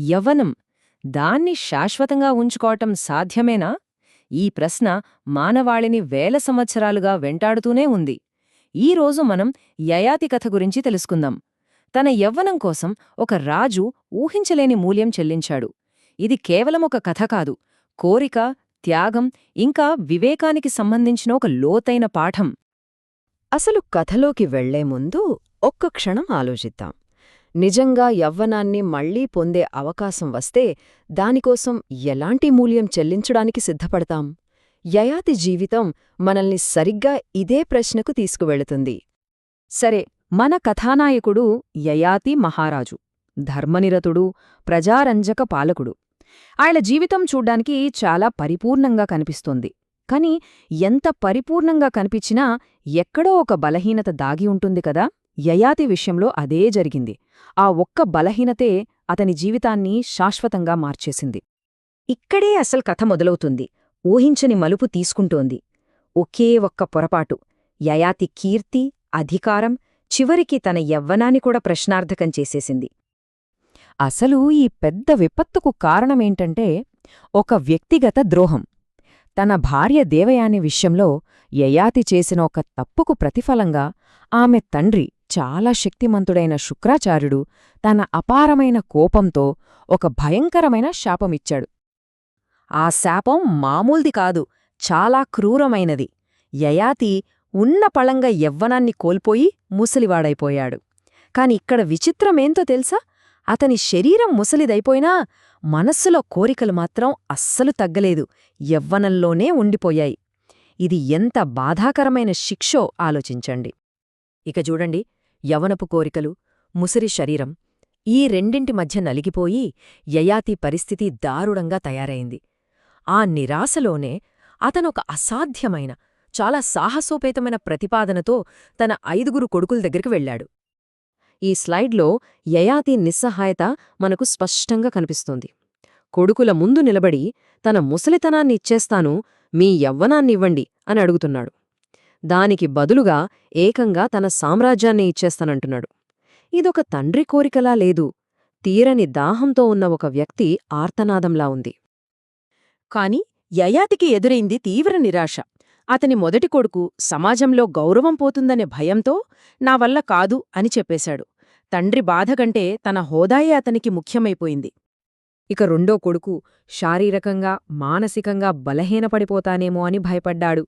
యవ్వనం. దాన్ని శాశ్వతంగా ఉంచుకోవటం సాధ్యమేనా? ఈ ప్రశ్న మానవాళిని వేల సంవత్సరాలుగా వెంటాడుతూనే ఉంది. ఈరోజు మనం యయాతి కథ గురించి తెలుసుకుందాం. తన యవ్వనం కోసం ఒక రాజు ఊహించలేని మూల్యం చెల్లించాడు. ఇది కేవలం ఒక కథ కాదు. కోరిక త్యాగం ఇంకా వివేకానికి సంబంధించిన ఒక లోతైన పాఠం. అసలు కథలోకి వెళ్ళే ముందు ఒక్క క్షణం ఆలోచిద్దాం. నిజంగా యవ్వనాన్ని మళ్ళీ పొందే అవకాశం వస్తే దానికోసం ఎలాంటి మూల్యం చెల్లించడానికి సిద్ధపడతాం? యయాతి జీవితం మనల్ని సరిగ్గా ఇదే ప్రశ్నకు తీసుకువెళుతుంది. సరే మన కథానాయకుడు యయాతి మహారాజు ధర్మనిరతుడు ప్రజారంజక పాలకుడు. ఆయన జీవితం చూడ్డానికి చాలా పరిపూర్ణంగా కనిపిస్తోంది. కాని ఎంత పరిపూర్ణంగా కనిపించినా ఎక్కడో ఒక బలహీనత దాగి ఉంటుంది కదా? యయాతి విషయంలో అదే జరిగింది. ఆ ఒక్క బలహీనతే అతని జీవితాన్ని శాశ్వతంగా మార్చేసింది. ఇక్కడే అసలు కథ మొదలవుతుంది. ఊహించని మలుపు తీసుకుంటోంది. ఒకే ఒక్క పొరపాటు. యయాతి కీర్తి అధికారం చివరికి తన యవ్వనాన్ని కూడా ప్రశ్నార్థకం చేసేసింది. అసలు ఈ పెద్ద విపత్తుకు కారణమేంటంటే ఒక వ్యక్తిగత ద్రోహం. తన భార్య దేవయాని విషయంలో యయాతి చేసిన ఒక తప్పుకు ప్రతిఫలంగా ఆమె తండ్రి చాలా శక్తిమంతుడైన శుక్రాచార్యుడు తన అపారమైన కోపంతో ఒక భయంకరమైన శాపమిచ్చాడు. ఆ శాపం మామూల్ది కాదు చాలా క్రూరమైనది. యయాతి ఉన్న పళంగా యవ్వనాన్ని కోల్పోయి ముసలివాడైపోయాడు. కాని ఇక్కడ విచిత్రమేంతో తెలుసా? అతని శరీరం ముసలిదైపోయినా మనస్సులో కోరికలు మాత్రం అస్సలు తగ్గలేదు యవ్వనంలోనే ఉండిపోయాయి. ఇది ఎంత బాధాకరమైన శిక్షో ఆలోచించండి. ఇక చూడండి యవనపు కోరికలు ముసిరి శరీరం ఈ రెండింటి మధ్య నలిగిపోయి యయాతి పరిస్థితి దారుణంగా తయారైంది. ఆ నిరాశలోనే అతనొక అసాధ్యమైన చాలా సాహసోపేతమైన ప్రతిపాదనతో తన ఐదుగురు కొడుకుల దగ్గరికి వెళ్ళాడు ఈ స్లైడ్లో యయాతి నిస్సహాయత మనకు స్పష్టంగా కనిపిస్తోంది. కొడుకుల ముందు నిలబడి తన ముసలితనాన్ని ఇచ్చేస్తాను మీ యవ్వనాన్నివ్వండి అని అడుగుతున్నాడు. దానికి బదులుగా ఏకంగా తన సామ్రాజ్యాన్ని ఇచ్చేస్తానంటున్నాడు. ఇదొక తండ్రి కోరికలా లేదు. తీరని దాహంతో ఉన్న ఒక వ్యక్తి ఆర్తనాదంలా ఉంది. కాని యయాతికి ఎదురైంది తీవ్ర నిరాశ. అతని మొదటి కొడుకు సమాజంలో గౌరవం పోతుందనే భయంతో నా వల్ల కాదు అని చెప్పేశాడు. తండ్రి బాధకంటే తన హోదాయే అతనికి ముఖ్యమైపోయింది. ఇక రెండో కొడుకు శారీరకంగా మానసికంగా బలహీనపడిపోతానేమో అని భయపడ్డాడు.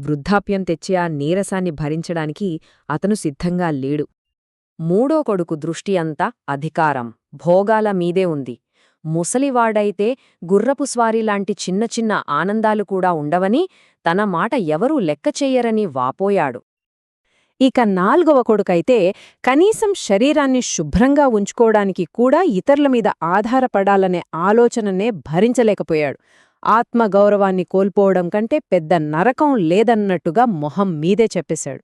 వృద్ధాప్యం తెచ్చి ఆ నీరసాన్ని భరించడానికి అతను సిద్ధంగా లేడు. మూడో కొడుకు దృష్టి అంతా అధికారం. భోగాల మీదే ఉంది. ముసలివాడైతే గుర్రపు స్వారీలాంటి చిన్న చిన్న ఆనందాలు కూడా ఉండవని తన మాట ఎవరూ లెక్కచెయ్యరని వాపోయాడు. ఇక నాల్గవ కొడుకైతే కనీసం శరీరాన్ని శుభ్రంగా ఉంచుకోవడానికి కూడా ఇతరుల మీద ఆధారపడాలనే ఆలోచననే భరించలేకపోయాడు. ఆత్మగౌరవాన్ని కోల్పోవడం కంటే పెద్ద నరకం లేదన్నట్టుగా మొహం మీదే చెప్పేశాడు.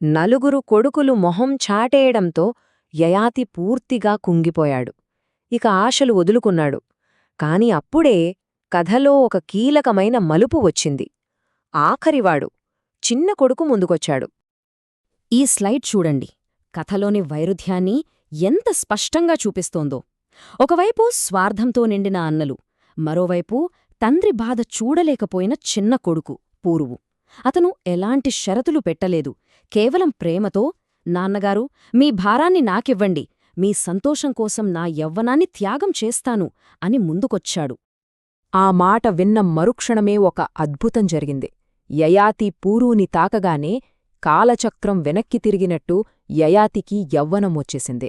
నలుగురు కొడుకులు మొహం చాటేయడంతో యయాతి పూర్తిగా కుంగిపోయాడు. ఇక ఆశలు వదులుకున్నాడు. కాని అప్పుడే కథలో ఒక కీలకమైన మలుపు వచ్చింది. ఆఖరివాడు చిన్న కొడుకు ముందుకొచ్చాడు. ఈ స్లైడ్ చూడండి. కథలోని వైరుధ్యాన్ని ఎంత స్పష్టంగా చూపిస్తోందో. ఒకవైపు స్వార్థంతో నిండిన అన్నలు మరోవైపు తండ్రి బాధ చూడలేకపోయిన చిన్న కొడుకు పూరువు. అతను ఎలాంటి షరతులు పెట్టలేదు. కేవలం ప్రేమతో నాన్నగారు మీ భారాన్ని నాకివ్వండి. మీ సంతోషం కోసం నా యవ్వనాన్ని త్యాగం చేస్తాను అని ముందుకొచ్చాడు. ఆ మాట విన్న మరుక్షణమే ఒక అద్భుతం జరిగింది. యయాతి పూరూని తాకగానే కాలచక్రం వెనక్కి తిరిగినట్టు యయాతికి యవ్వనం వచ్చేసింది.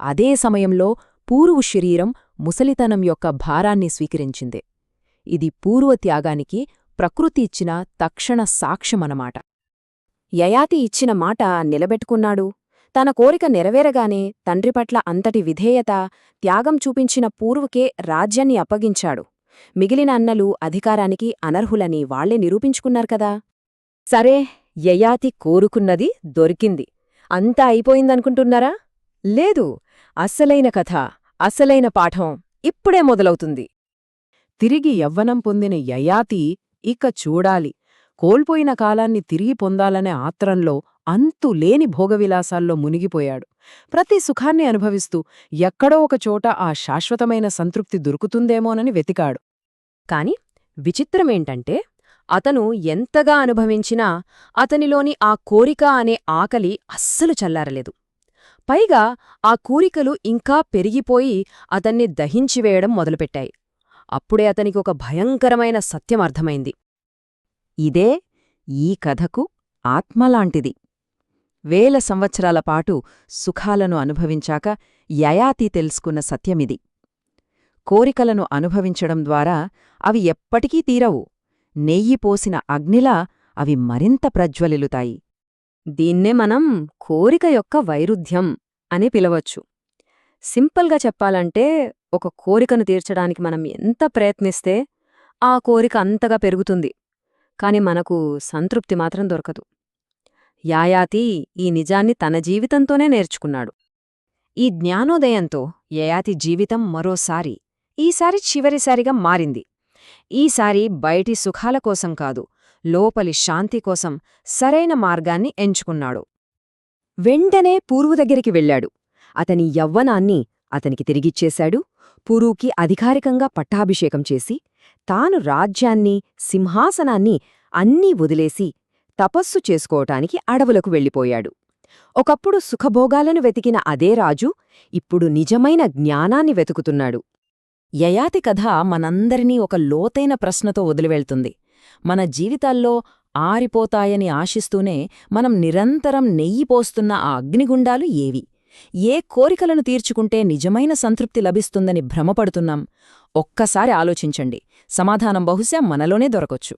అదే సమయంలో పూరువు శరీరం ముసలితనం యొక్క భారాన్ని స్వీకరించింది. ఇది పూర్వ త్యాగానికి ప్రకృతి ఇచ్చిన తక్షణ సాక్ష్యమనమాట. యయాతి ఇచ్చిన మాట నిలబెట్టుకున్నాడు. తన కోరిక నెరవేరగానే తండ్రి పట్ల అంతటి విధేయత త్యాగం చూపించిన పూర్వకే రాజ్యాన్ని అప్పగించాడు. మిగిలిన అన్నలు అధికారానికి అనర్హులని వాళ్ళే నిరూపించుకున్నారు కదా. సరే యయాతి కోరుకున్నది దొరికింది. అంతా అయిపోయిందనుకుంటున్నారా? లేదు అస్సలైన కథ అసలైన పాఠం ఇప్పుడే మొదలవుతుంది. తిరిగి యవ్వనం పొందిన యయాతి ఇక చూడాలి. కోల్పోయిన కాలాన్ని తిరిగి పొందాలనే ఆత్రంలో అంతులేని భోగవిలాసాల్లో మునిగిపోయాడు. ప్రతి సుఖాన్ని అనుభవిస్తూ ఎక్కడో ఒకచోట ఆ శాశ్వతమైన సంతృప్తి దొరుకుతుందేమోనని వెతికాడు. కాని విచిత్రమేంటంటే అతను ఎంతగా అనుభవించినా అతనిలోని ఆ కోరిక అనే ఆకలి అస్సలు చల్లారలేదు. పైగా ఆ కోరికలు ఇంకా పెరిగిపోయి అతన్ని దహించివేయడం మొదలుపెట్టాయి. అప్పుడే అతనికి ఒక భయంకరమైన సత్యం అర్థమైంది. ఇదే ఈ కథకు ఆత్మలాంటిది. వేల సంవత్సరాల పాటు సుఖాలను అనుభవించాక యయాతి తెలుసుకున్న సత్యమిది. కోరికలను అనుభవించడం ద్వారా అవి ఎప్పటికీ తీరవు. నెయ్యి పోసిన అగ్నిలా అవి మరింత ప్రజ్వలిలుతాయి. దీన్నే మనం కోరిక యొక్క వైరుధ్యం అని పిలవచ్చు. సింపుల్గా చెప్పాలంటే ఒక కోరికను తీర్చడానికి మనం ఎంత ప్రయత్నిస్తే ఆ కోరిక అంతగా పెరుగుతుంది. కాని మనకు సంతృప్తి మాత్రం దొరకదు. యాయాతి ఈ నిజాన్ని తన జీవితంతోనే నేర్చుకున్నాడు. ఈ జ్ఞానోదయంతో యయాతి జీవితం మరోసారి ఈసారి చివరిసారిగా మారింది. ఈసారి బయటి సుఖాల కోసం కాదు లోపలి శాంతి కోసం సరైన మార్గాన్ని ఎంచుకున్నాడు. వెంటనే పూర్వు దగ్గరికి వెళ్ళాడు. అతని యవ్వనాన్ని అతనికి తిరిగిచ్చేశాడు. పురూకి అధికారికంగా పట్టాభిషేకం చేసి తాను రాజ్యాన్ని సింహాసనాన్ని అన్నీ వదిలేసి తపస్సు చేసుకోవటానికి అడవులకు వెళ్ళిపోయాడు. ఒకప్పుడు సుఖభోగాలను వెతికిన అదే రాజు ఇప్పుడు నిజమైన జ్ఞానాన్ని వెతుకుతున్నాడు. యయాతి కథ మనందరినీ ఒక లోతైన ప్రశ్నతో వదిలివెళ్తుంది. మన జీవితాల్లో ఆరిపోతాయని ఆశిస్తూనే మనం నిరంతరం నెయ్యి పోస్తున్న ఆ అగ్నిగుండాలు ఏవి? ఏ కోరికలను తీర్చుకుంటే నిజమైన సంతృప్తి లభిస్తుందని భ్రమపడుతున్నాం. ఒక్కసారి ఆలోచించండి. సమాధానం బహుశా మనలోనే దొరకొచ్చు.